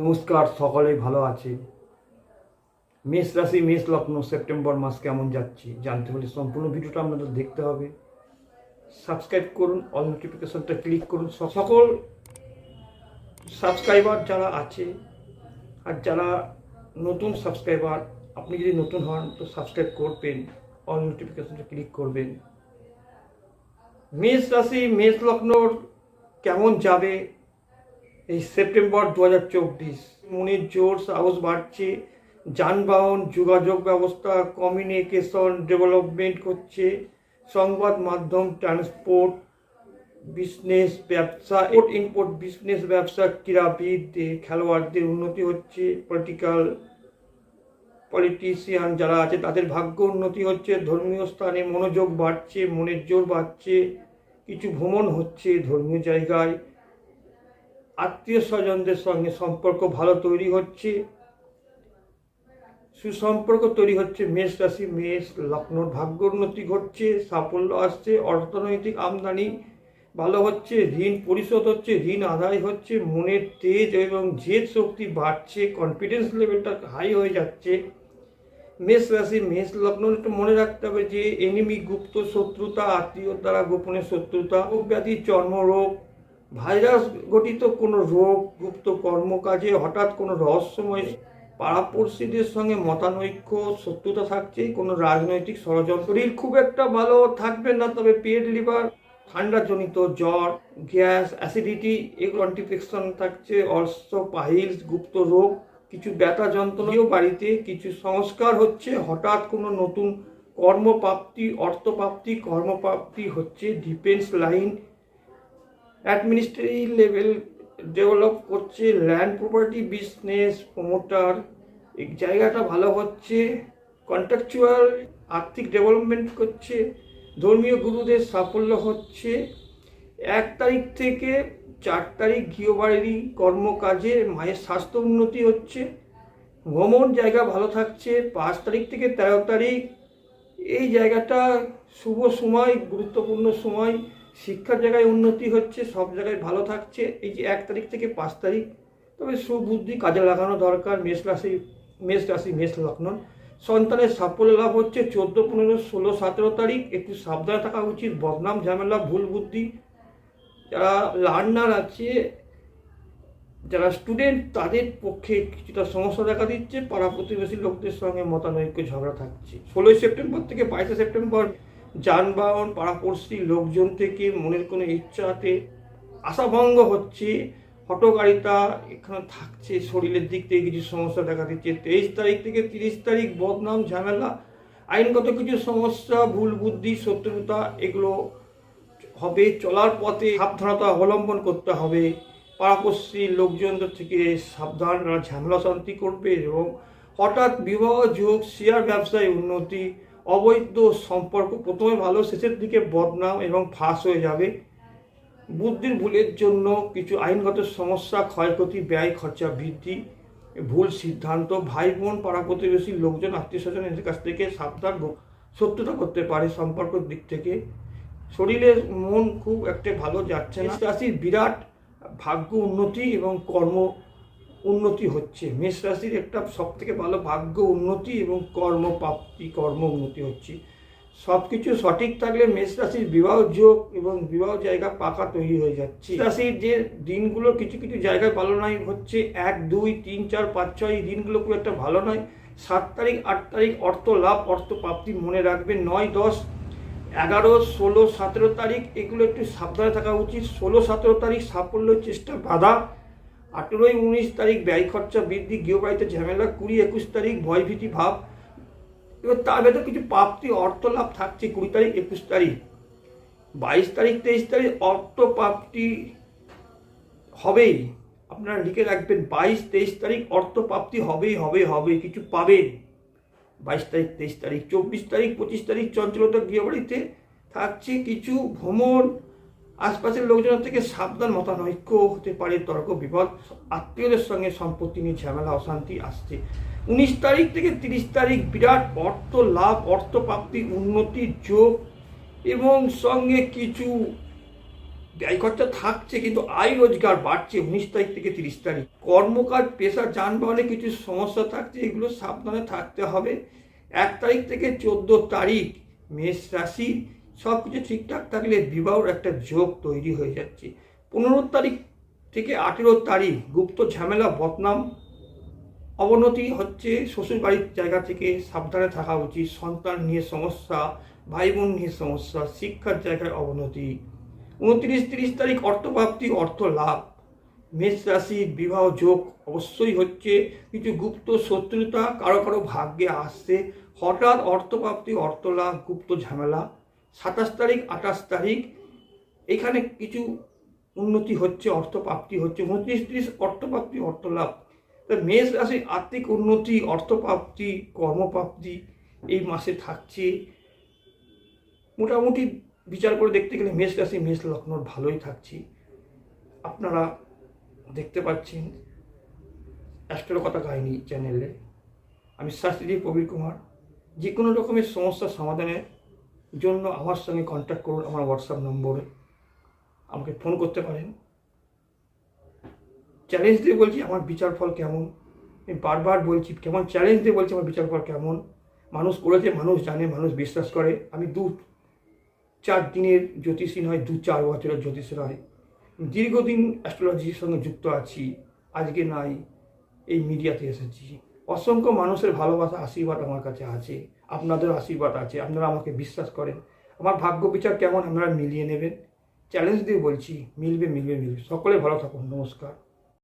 নমস্কার, সকলেই ভালো আছে? মেষ রাশি, মেষ লগ্ন, সেপ্টেম্বর মাস কেমন যাচ্ছে? জানতে হলে সম্পূর্ণ ভিডিওটা আপনাদের দেখতে হবে। সাবস্ক্রাইব করুন, অল নোটিফিকেশনটা ক্লিক করুন। সকল সাবস্ক্রাইবার যারা আছে আর যারা নতুন সাবস্ক্রাইবার, আপনি যদি নতুন হন, তো সাবস্ক্রাইব করবেন, অল নোটিফিকেশনটা ক্লিক করবেন। মেষ রাশি, মেষ লগ্নর কেমন যাবে? এই সেপ্টেম্বর দু হাজার চব্বিশ। মনের জোর সাহস বাড়ছে, যানবাহন, যোগাযোগ ব্যবস্থা কমিউনিকেশন ডেভেলপমেন্ট করছে, সংবাদ মাধ্যম ট্রান্সপোর্ট বিজনেস ব্যবসা ইম্পোর্ট ইম্পোর্ট বিজনেস ব্যবসা, ক্রীড়াবিদদের, খেলোয়াড়দের উন্নতি হচ্ছে পলিটিক্যাল পলিটিশিয়ান যারা আছে তাদের ভাগ্য উন্নতি হচ্ছে, ধর্মীয় স্থানে মনোযোগ বাড়ছে, মনের জোর বাড়ছে, কিছু ভ্রমণ হচ্ছে ধর্মীয় জায়গায়। আত্মীয় স্বজনদের সঙ্গে সম্পর্ক ভালো তৈরি হচ্ছে। সুসম্পর্ক তৈরি হচ্ছে। মেষ রাশি, মেষ, লগ্নর ভাগ্য উন্নতি ঘটছে, সাফল্য আসছে, অর্থনৈতিক আমদানি ভালো হচ্ছে, ঋণ পরিশোধ হচ্ছে, ঋণ আদায় হচ্ছে, মনের তেজ এবং জেদ শক্তি বাড়ছে কনফিডেন্স লেভেলটা হাই হয়ে যাচ্ছে। মেষ রাশি, মেষ লগ্ন একটু মনে রাখতে হবে যে এনিমি গুপ্ত শত্রুতা আত্মীয় দ্বারা গোপনে শত্রুতা, রোগ ব্যাধি, চর্মরোগ ভাইরাস গঠিত কোনো রোগ গুপ্ত কর্মকাজে হঠাৎ কোনো রহস্যময় পাড়াপড়শিদের সঙ্গে মতানৈক্য শত্রুতা থাকছে কোনো রাজনৈতিক ষড়যন্ত্র। শরীর খুব একটা ভালো থাকবে না, তবে পেট, লিভার, ঠান্ডাজনিত জ্বর, গ্যাস, অ্যাসিডিটি, এগুলো অ্যান্টিফেকশন থাকছে অর্শ পাইলস, গুপ্ত রোগ, কিছু ব্যথা যন্ত্রণীয় বাড়িতে, কিছু সংস্কার হচ্ছে, হঠাৎ কোনো নতুন কর্মপ্রাপ্তি, অর্থপ্রাপ্তি, কর্মপ্রাপ্তি হচ্ছে defence line administrative level develop করছে ল্যান্ড প্রপার্টি বিজনেস প্রমোটার এই জায়গাটা ভালো হচ্ছে কন্ট্রাকচুয়াল আর্থিক ডেভেলপমেন্ট করছে, ধর্মীয় গুরুদের সাফল্য হচ্ছে। এক তারিখ থেকে চার তারিখ গৃহবাড়ি কর্মকাজে মায়ের স্বাস্থ্য উন্নতি হচ্ছে, ভ্রমণ জায়গা ভালো থাকছে, পাঁচ তারিখ থেকে তেরো তারিখ। এই জায়গাটা শুভ সময়, গুরুত্বপূর্ণ সময়। শিক্ষার জায়গায় উন্নতি হচ্ছে, সব জায়গায় ভালো থাকছে। এই যে এক তারিখ থেকে পাঁচ তারিখ, তবে সুবুদ্ধি কাজে লাগানো দরকার, মেষ রাশি মেষ রাশি, মেষ লগ্ন। সন্তানের সাফল্য লাভ হচ্ছে চোদ্দ, পনেরো, ষোলো, সতেরো তারিখ। একটু সাবধানে থাকা উচিত, বদনাম, ঝামেলা, ভুল বুদ্ধি। যারা লার্নার আছে, যারা স্টুডেন্ট, তাদের পক্ষে কিছুটা সমস্যা দেখা দিচ্ছে। পাড়া প্রতিবেশী লোকদের সঙ্গে মতানৈক্য ঝগড়া থাকছে। ষোলোই সেপ্টেম্বর থেকে বাইশে সেপ্টেম্বর যানবাহন, পাড়াপড়শি লোকজন থেকে মনের কোনো ইচ্ছাতে আশাভঙ্গ হচ্ছে। হটকারিতা এখানে থাকছে শরীরের দিক থেকে কিছু সমস্যা দেখা দিচ্ছে। তেইশ তারিখ থেকে তিরিশ তারিখ বদনাম, ঝামেলা, আইনগত কিছু সমস্যা, ভুল বুদ্ধি, শত্রুতা, এগুলো হবে। চলার পথে সাবধানতা অবলম্বন করতে হবে। পাড়াপড়শি লোকজনদের থেকে সাবধান ঝামেলা শান্তি করবে এবং হঠাৎ বিবাহ, যোগ শেয়ার ব্যবসায় উন্নতি অবৈধ সম্পর্ক প্রথমে ভালো, শেষের দিকে বদনাম এবং ফাঁস হয়ে যাবে। বুদ্ধির ভুলের জন্য কিছু আইনগত সমস্যা, ক্ষয়ক্ষতি, ব্যয়, খরচা বৃদ্ধি, ভুল সিদ্ধান্ত ভাই বোন পাড়া প্রতিবেশী লোকজন আত্মীয় স্বজন এদের কাছ থেকে সাবধান শত্রুতা করতে পারে সম্পর্কের দিক থেকে। শরীরের মন খুব একটা ভালো যাচ্ছে না। বিরাট ভাগ্য উন্নতি এবং কর্ম উন্নতি হচ্ছে। মেষ রাশির একটা সব থেকে ভালো ভাগ্য উন্নতি এবং কর্মপ্রাপ্তি, কর্ম উন্নতি হচ্ছে। সব কিছু সঠিক থাকলে মেষ রাশির বিবাহ যোগ এবং বিবাহ জায়গা পাকা তৈরি হয়ে যাচ্ছে। রাশির যে দিনগুলো কিছু কিছু জায়গায় ভালো নয়, হচ্ছে এক, দুই, তিন, চার, পাঁচ, ছয়, এই দিনগুলো খুব একটা ভালো নয়। সাত তারিখ, আট তারিখ অর্থ লাভ, অর্থ প্রাপ্তি মনে রাখবে নয়, দশ, এগারো, ষোলো, সতেরো তারিখ, এগুলো একটু সাবধানে থাকা উচিত। ষোলো, সতেরো তারিখ সাফল্যের চেষ্টা বাধা। আঠেরোই উনিশ তারিখ ব্যয় খরচা বৃদ্ধি, গৃহবাড়িতে ঝামেলা, কুড়ি একুশ তারিখ ভয়ভীতি ভাব। এবার তার ভেতর কিছু প্রাপ্তি অর্থ লাভ থাকছে কুড়ি তারিখ, একুশ তারিখ। বাইশ তারিখ, তেইশ তারিখ অর্থ প্রাপ্তি হবেই। আপনারা লিখে রাখবেন, বাইশ, তেইশ তারিখ অর্থ প্রাপ্তি হবেই হবে হবে কিছু পাবেন। বাইশ তারিখ, তেইশ তারিখ, চব্বিশ তারিখ, পঁচিশ তারিখ চঞ্চলতা গৃহবাড়িতে থাকছে কিছু ভ্রমণ আশপাশের লোকজনের থেকে সাবধান মতানৈক্য হতে পারে তর্ক বিপদ। আত্মীয়দের সঙ্গে সম্পত্তি নিয়ে ঝামেলা, অশান্তি আসছে। উনিশ তারিখ থেকে তিরিশ তারিখ বিরাট অর্থ লাভ, অর্থ প্রাপ্তি, উন্নতির যোগ এবং সঙ্গে কিছু ব্যয় খরচা থাকছে কিন্তু আয় রোজগার বাড়ছে উনিশ তারিখ থেকে তিরিশ তারিখ। কর্মকার, পেশা, যানবাহনে কিছু সমস্যা থাকছে, এগুলো সাবধানে থাকতে হবে। এক তারিখ থেকে চোদ্দ তারিখ মেষ রাশি সব কিছু ঠিকঠাক থাকলে বিবাহর একটা যোগ তৈরি হয়ে যাচ্ছে। পনেরো তারিখ থেকে আঠেরো তারিখ গুপ্ত ঝামেলা, বদনাম অবনতি হচ্ছে। শ্বশুরবাড়ির জায়গা থেকে সাবধানে থাকা উচিত। সন্তান নিয়ে সমস্যা ভাই বোন নিয়ে সমস্যা, শিক্ষার জায়গায় অবনতি। উনত্রিশ তিরিশ তারিখ অর্থপ্রাপ্তি, অর্থ লাভ। মেষ রাশির বিবাহ যোগ অবশ্যই হচ্ছে। কিছু গুপ্ত শত্রুতা, কারও কারও ভাগ্যে আসছে। হঠাৎ অর্থপ্রাপ্তি, অর্থ লাভ, গুপ্ত ঝামেলা। সাতাশ তারিখ, আঠাশ তারিখ, এখানে কিছু উন্নতি হচ্ছে, অর্থপ্রাপ্তি হচ্ছে, উনত্রিশ ত্রিশ অর্থপ্রাপ্তি অর্থ লাভ তা মেষ রাশি আর্থিক উন্নতি, অর্থপ্রাপ্তি, কর্মপ্রাপ্তি এই মাসে থাকছে। মোটামুটি বিচার করে দেখতে গেলে মেষ রাশি, মেষ লগ্নর ভালোই থাকছে। আপনারা দেখতে পাচ্ছেন অ্যাস্ট্রো কথা কাহিনী চ্যানেলে। আমি শাস্ত্রী প্রবীর কুমার। যে কোনো রকমের সমস্যার সমাধানের জন্য আমার সঙ্গে কন্ট্যাক্ট করুন আমার হোয়াটসঅ্যাপ নম্বরে। আমাকে ফোন করতে পারেন। চ্যালেঞ্জ দিয়ে বলছি, আমার বিচার ফল কেমন? আমি বারবার বলছি, কেমন চ্যালেঞ্জ দিয়ে বলছি, আমার বিচার ফল কেমন? মানুষ করেছে মানুষ জানে, মানুষ বিশ্বাস করে। আমি দু, চার দিনের জ্যোতিষী নয়, দু, চার বছরের জ্যোতিষী নয়। দীর্ঘদিন অ্যাস্ট্রোলজির সঙ্গে যুক্ত আছি। আজকে নাই, এই মিডিয়াতে এসেছি। অসংখ্য মানুষের ভালোবাসা, আশীর্বাদ আমার কাছে আছে। আপনাদের আশীর্বাদ আছে, আপনারা আমাকে বিশ্বাস করেন। আমার ভাগ্য বিচার কেমন আপনারা মিলিয়ে নেবেন? চ্যালেঞ্জ দিয়ে বলছি, মিলবে মিলবে মিলবে। সকলে ভালো থাকুন, নমস্কার।